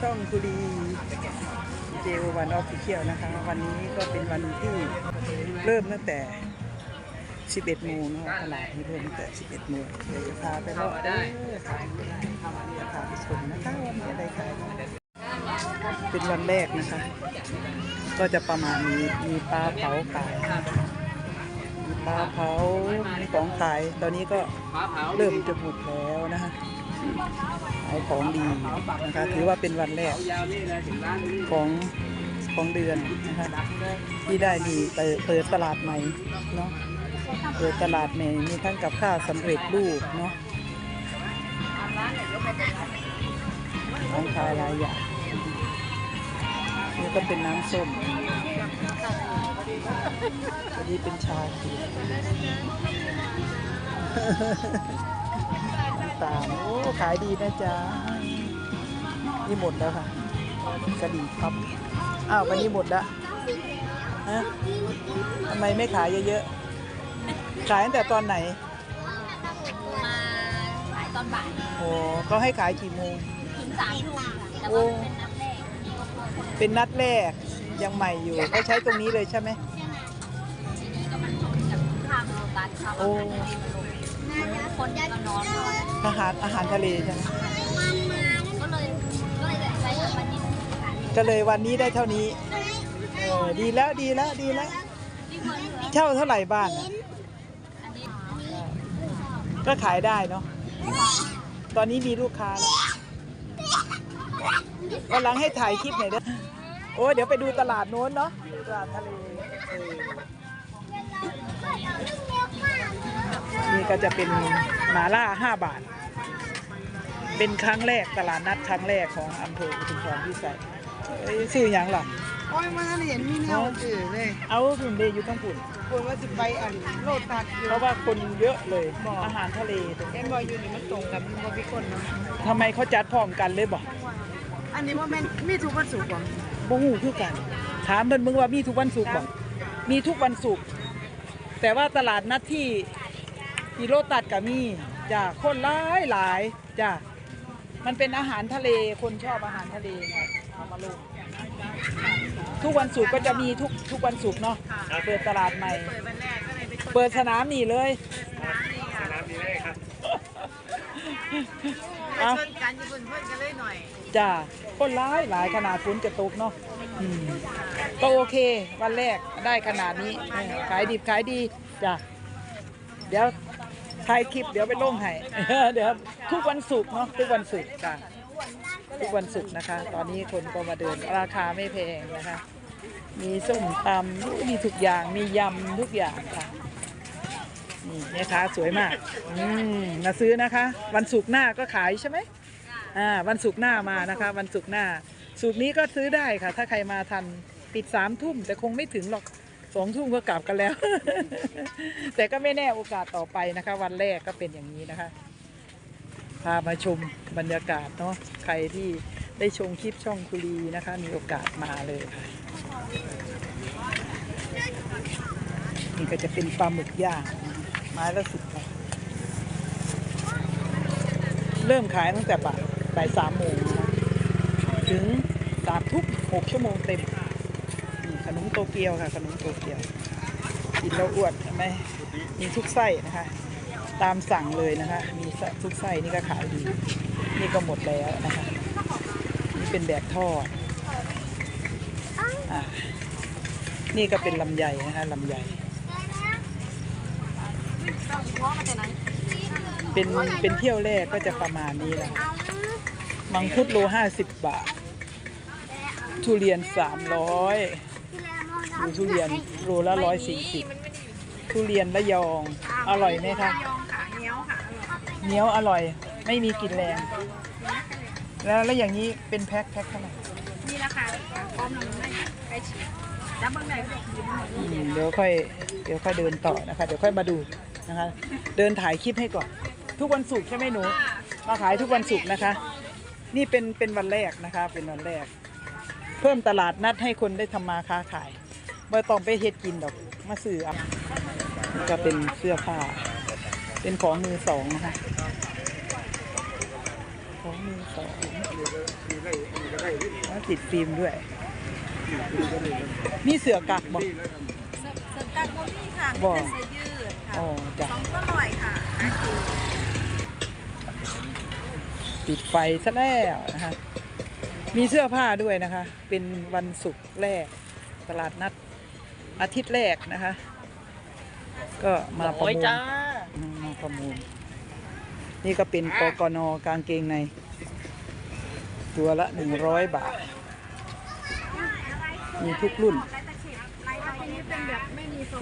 ช่องคุรีเจวันออฟฟิเชียลนะคะ วันนี้ก็เป็นวันที่เริ่มตั้งแต่ 11โมงนะคะตลาดมีเริ่มตั้งแต่ 11โมงเดี๋ยวจะพาไปเลาะเด้อค่ะจะพาไปชมนะคะว่ามีอะไรขายเป็นวันแรกนะคะ ก็จะประมาณนี้มีปลาเผาขายมีปลาเผามีของขาย ตอนนี้ก็เริ่มจะหมดแล้วนะคะ ขายของดีนะคะถือว่าเป็นวันแรกของของเดือนนะคะที่ได้มีเปิดเปิดตลาดใหม่เนาะเปิดตลาดใหม่มีทั้งกับข้าวสำเร็จรูปเนาะของขายหลายอย่างนี่ก็เป็นน้ำส้มอันนี้เป็นชาเขียว ต่างๆโอ้ขายดีนะจ๊ะนี่หมดแล้วค่ะกระดิ่งครับอ้าววันนี้หมดละฮะทำไมไม่ขายเยอะๆขายตั้งแต่ตอนไหนมาขายตอนบ่ายโอ้ก็ให้ขายกี่โมงถึงสามทุ่มแต่ว่าเป็นนัดแรกเป็นนัดแรกยังใหม่อยู่ก็ใช้ตรงนี้เลยใช่ไหมทีนี้ ก็มันชนกับข้างโรตัสเขาโอ้คนก็นอนรอาหารอาหารทะเลใช่ไหมก็เลยก็เลยใช้แบบวันนี้ก็เลยวันนี้ได้เท่านี้เออดีแล้วดีแล้วดีแล้ว เช่าเท่าไหร่บ้านอะก็ขายได้เนาะตอนนี้มีลูกค้าแล้ววันหลังให้ถ่ายคลิปหน่อยเด้อโอ้เดี๋ยวไปดูตลาดโน้นเนาะตลาดทะเลเนี่ก็จะเป็นหมาล่าห้าบาท เป็นครั้งแรกตลาดนัดครั้งแรกของอำเภออุทุมพรพิสัยเอ้ยชื่อหยังล่ะโอ้ยมันเห็นมีแนวอื่นเลยเอาหุ่นเดอยู่ต้องปุ่นคนว่าจะไปอันโลตัดอยู่เพราะว่าคนเยอะเลย อาหารทะเลตรงเอ็นี้มบอยอยู่นี่มันตรงกับมันบอพิคนเนาะทำไมเขาจัดพร้อมกันเลยบอกอันนี้ว่าแม่นมีทุกวันศุกร์บ่บ่ฮู้คือกัน ถามเพิ่นมึงว่ามีทุกวันศุกร์บ่มีทุกวันศุกร์แต่ว่าตลาดนัดที่ ที่โลตัดก็มีจ้ะคนหลายหลายจ้ะมันเป็นอาหารทะเลคนชอบอาหารทะเลไงเอามาลงทุกวันศุกร์ก็จะมีทุกทุกวันศุกร์เนาะเปิดตลาดใหม่ เปิดวันแรกก็เลยไปชนเปิดสนามนี่เลยน้ำนี่ค่ะเอาชนกันอยู่บนเพื่อนกันเลยหน่อยจ้ะคนหลายหลายขนาดฝนจะตกเนาะอืมก็โอเค วันแรกได้ขนาดนี้เออขายดิบขายดีจ้ะเดี๋ยว ถ่ายคลิปเดี๋ยวไปลงให้ เดี๋ยวทุกวันศุกร์เนาะทุกวันศุกร์จ้ะทุกวันศุกร์นะคะ ตอนนี้คนก็มาเดินราคาไม่แพงนะคะ มีส้มตำมีทุกอย่างมียำทุกอย่างค่ะนี่แม่ค้าสวยมากอืมมาซื้อนะคะ วันศุกร์หน้าก็ขายใช่ไหมอ่าวันศุกร์หน้ามานะคะ วันศุกร์หน้าศุกร์นี้ก็ซื้อได้ค่ะ ถ้าใครมาทันปิดสามทุ่มแต่คงไม่ถึงหรอก สองทุ่มก็กลับกันแล้ว แต่ก็ไม่แน่โอกาสต่อไปนะคะ วันแรกก็เป็นอย่างนี้นะคะ พามาชมบรรยากาศเนาะใครที่ได้ชมคลิปช่องคุรีนะคะ มีโอกาสมาเลยค่ะนี่ก็จะเป็นปลาหมึกย่างไม้ละสิบบาทเริ่มขายตั้งแต่บ่ายสามโมงถึงสามทุ่มหกชั่วโมงเต็ม มโตเกียวค่ะขนมโตเกียวกินแล้วอ้วนใช่ไหมมีทุกไส้นะคะ ตามสั่งเลยนะคะ มีทุกไส้นี่ก็ขายดี นี่ก็หมดแล้วนะคะ นี่เป็นแบบทอดอะนี่ก็เป็นลำไยนะคะลำไยเป็นเป็นเที่ยวแรกก็จะประมาณนี้แหละมังคุดโลห้าสิบบาท ทุเรียนสามร้อย ดูทุเรียนโลละร้อยสี่สิบทุเรียนระยอง อร่อยไหมคะยองขาเหนียวค่ะเหนียวอร่อย ไม่มีกลิ่นแรง แล้วแล้วอย่างนี้เป็นแพ็คแพ็คเท่าไหร่นี่ราคาพร้อมลงได้ใกล้ชิดจับเบิ้งไหนก็ได้ยืมอืมเดี๋ยวค่อยเดี๋ยวค่อยเดินต่อนะคะ เดี๋ยวค่อยมาดูนะคะ เดินถ่ายคลิปให้ก่อน ทุกวันศุกร์ใช่ไหมหนู มาขายทุกวันศุกร์นะคะ นี่เป็นเป็นวันแรกนะคะ เป็นวันแรก เพิ่มตลาดนัดให้คนได้ทำมาค้าขาย ไม่ต้องไปเฮ็ดกินดอก มาซื้อเอาก็เป็นเสื้อผ้า เป็นของมือสองนะคะ ของมือสองแล้วติดฟิล์มด้วยมีเสือกักบอก เสริมการโมนี่ค่ะบ่มีแต่เสื้อยืดค่ะอ๋อจ้ะ สองก็ร่อยค่ะอาคิวปิดไฟซะแล้วนะคะ มีเสื้อผ้าด้วยนะคะ เป็นวันศุกร์แรก ตลาดนัด อาทิตย์แรกนะคะ ก็มาประมูลมาประมูล นี่ก็เป็นกกนกางเกงใน ตัวละหนึ่งร้อยบาท มีทุกรุ่น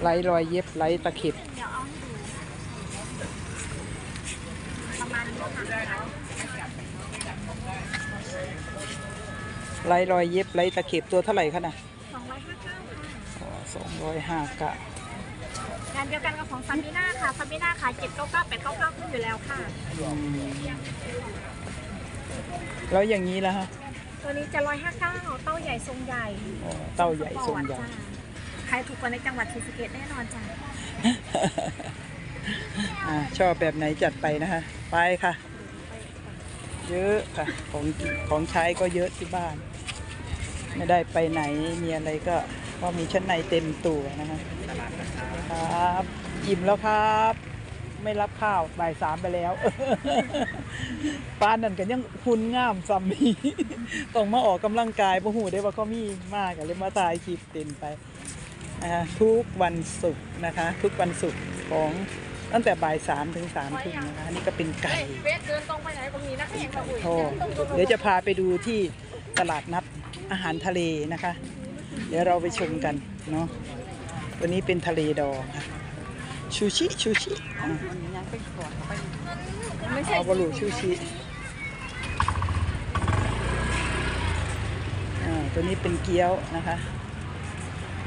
ไลรอยเย็บไลตะเข็บไลรอยเย็บไลตะเข็บตัวเท่าไหร่คะน่ะ 205กะงานเดียวกันกับของซามิน่าค่ะซามิน่าขาย799 899ขึ้นอยู่แล้วค่ะ อืมแล้วอย่างนี้ล่ะฮะตัวนี้จะ 159 เต้าใหญ่ทรงใหญ่เต้าใหญ่ทรงใหญ่ จ้าขายถูกกว่าในจังหวัดศรีสะเกตแน่นอนจ้าชอบแบบไหนจัดไปนะคะ ไปค่ะ เยอะค่ะ ของของใช้ก็เยอะที่บ้าน ไม่ได้ไปไหนมีอะไรก็ ก็มีชั้นในเต็มตัวนะคะครับอิ่มแล้วครับ ไม่รับข้าวบ่ายสามไปแล้วปานนั่นกันยังคุณงามซัมมีต้องมาออกกำลังกายบ่หูได้ว่าเขามีมากกันเลยมาถ่ายคลิปเต็มไปนะคะทุกวันศุกร์นะคะ ทุกวันศุกร์ของตั้งแต่บ่ายสามถึงสามทุ่มนะคะนี่ก็เป็นไก่เวทเดินตรงไปไหนตรงนี้นะแข่งมาอุ้โอ้เดี๋ยวจะพาไปดูที่ตลาดนัดอาหารทะเลนะคะ เดี๋ยวเราไปชมกันเนาะวันนี้เป็นทะเลดองค่ะชูชิชูชิอะไม่ใช่เอาบลูชูชิอ่าตัวนี้เป็นเกี๊ยวนะคะ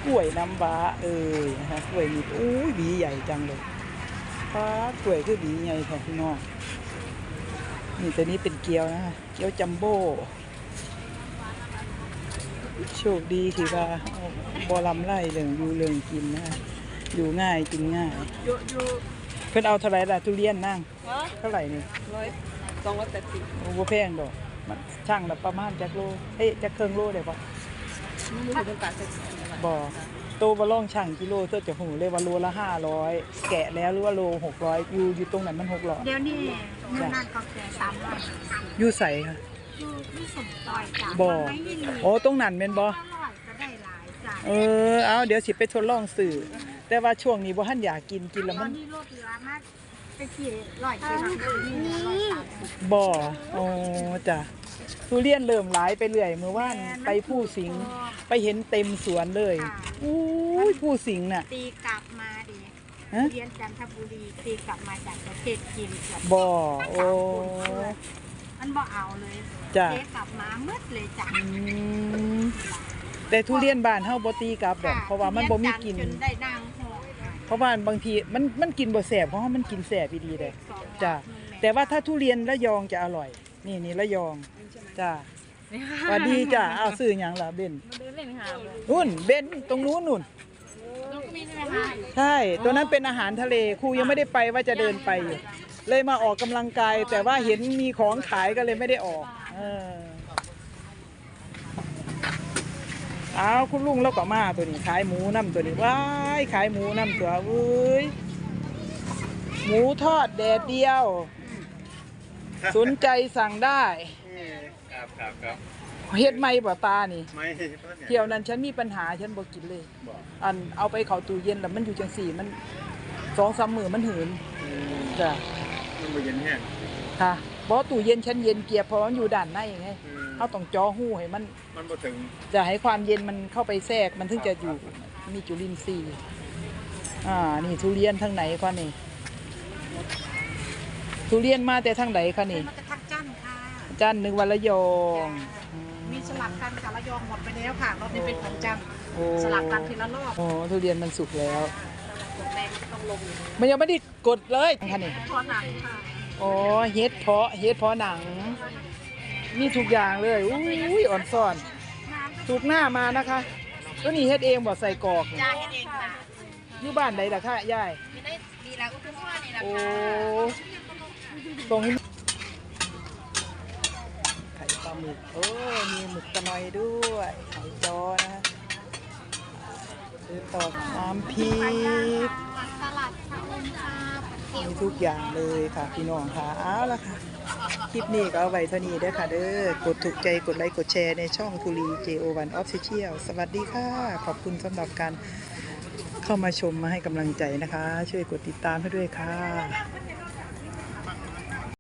กล้วยน้ำว้าเอ่ยนะคะกล้วยนี่อู้ยบีใหญ่จังเลยป้ากล้วยคือบีใหญ่แท้พี่น้องนี่ตัวนี้เป็นเกี๊ยวนะคะเกี๊ยวจัมโบ้ โชคดีที่ว่าบอลำไล่เรื่องอยู่เรื่องกินนะคะอยู่ง่ายกินง่ายอยู่อยู่เพิ่นเอาเท่าไหร่ล่ะทุเรียนนั่งเนาะเท่าไหร่นี่ร้อยสองร้อยแปดสิบโอ้บ่แพงดอกมันช่างละประมาณจักโลเอ๊ะจักเครื่องโลได้บ่ไม่รู้ถึงการเซ็ตบ่โตบ่ลองช่างกิโลเธอจะหูเลยว่าโลละ500แกะแล้วหรือว่าโล600อยู่อยู่ตรงไหนมัน600เดี๋ยวนี้เงินนานก็แก่สามร้อยอยู่ใสค่ะ อยู่ที่สมต่อยจ้ะบ่ไม่ยินดีโอ้ตรงนั้นแม่นบ่ อร่อยก็ได้หลายจ้ะเออ เอาเดี๋ยวสิไปทดลองซื้อแต่ว่าช่วงนี้บ่ทันอยากกินกินแล้วตอมันนนี้ลดเหลือมากไปกี่ร้อยกิโลนี่เหลือร้อยสามสิบ บ่อ๋อจ้ะทุเรียนเริ่มหลายไปเรื่อยเมื่อวานแม่นไปผู้สิงห์ไปเห็นเต็มสวนเลยค่ะ อู้ยผู้สิงห์น่ะ ตีกลับมาดิฮะ เรียนจันทบุรีตีกลับมาจากประเทศจีนเกือบบ่โอ้ มันบ่เอาเลยจ้ะ เจ๊กลับมามืดเลยจ้ะอืมแต่ทุเรียนบ้านเฮาบ่ตีกลับดอกเพราะว่ามันบ่มีกลิ่นจนได้นั่งโหยเพราะว่าบางทีมันมันกินบ่แสบเพราะว่ามันกินแสบอีดีเด้สองจ้ะวันแต่ว่าถ้าทุเรียนระยองจะอร่อย นี่นี่ระยองจ้ะสวัสดีจ้ะอ้าวซื้อหยังล่ะเบนเดินเล่นค่ะนู่นเบนตรงนู้นนู่น น้องมีใช่ไหมคะใช่ตัวนั้นเป็นอาหารทะเลครูยังไม่ได้ไปว่าจะเดินไปอยู่ เลยมาออกกำลังกาย แต่ว่าเห็นมีของขายก็เลยไม่ได้ออก เออเอาคุณลุงแล้วก็มาตัวนี้ขายหมูน้ำตัวนี้ว้ายขายหมูน้ำตัวเอ้ยหมูทอดแดดเดียว สนใจสั่งได้ครับครับครับเฮ็ดไม่บ่ตานี่ไม่เที่ยวนั้นฉันมีปัญหาฉันบ่กินเลยอันเอาไปเข้าตู้เย็นแล้วมันอยู่จังสี่มันสองสามมือมันหืนจ้ะ มันบ่เย็นแห้งค่ะเพราะตู้เย็นฉันเย็นเกียบเพราะมันอยู่ด้านในไงอืมเขาต้องจ่อหู้ให้มัน มันบ่ถึงจะให้ความเย็นมันเข้าไปแทรกมันถึงจะอยู่มีจุลินทรีย์อ่านี่ทุเรียนทางไหนคะนี่ ทุเรียนมาแต่ทางไหนคะนี่มันจะทักจันค่ะจันทร์นึกวันละยองอืมมีสลับกันกับระยองหมดไปแล้วค่ะรอบนี้เป็นของจันทร์โอ้สลับกันทีละรอบโอ้ทุเรียนมันสุกแล้ว กดแรงต้องลงมันยังไม่ได้กดเลยคะนี่ทอหนังค่ะอ๋อเฮ็ดเพาะเฮ็ดเพาะหนัง มีทุกอย่างเลยอุ้ยอ่อนซ่อนถูกหน้ามานะคะตัวนี้เฮ็ดเองบ่ใส่กรอกยายเองค่ะอยู่บ้านใดล่ะคะยายมีได้ดีแล้วก็คือพ่อนี่แหละโอ้ค่ะตรงนี้ไข่ต้มหมึกโอ้มีหมึกตะนอยด้วยหอยจอนะ ซื้อต่อน้ำพริกสลัดชะอมชาผัดเกี๊ยวมีทุกอย่างเลยค่ะพี่น้องค่ะเอาละค่ะ คลิปนี้ก็เอาไว้เท่านี้เด้อค่ะเด้อกดถูกใจกดไลค์กดแชร์ในช่องทุรี JO1 Official สวัสดีค่ะ ขอบคุณสำหรับการเข้ามาชมมาให้กำลังใจนะคะ ช่วยกดติดตามให้ด้วยค่ะ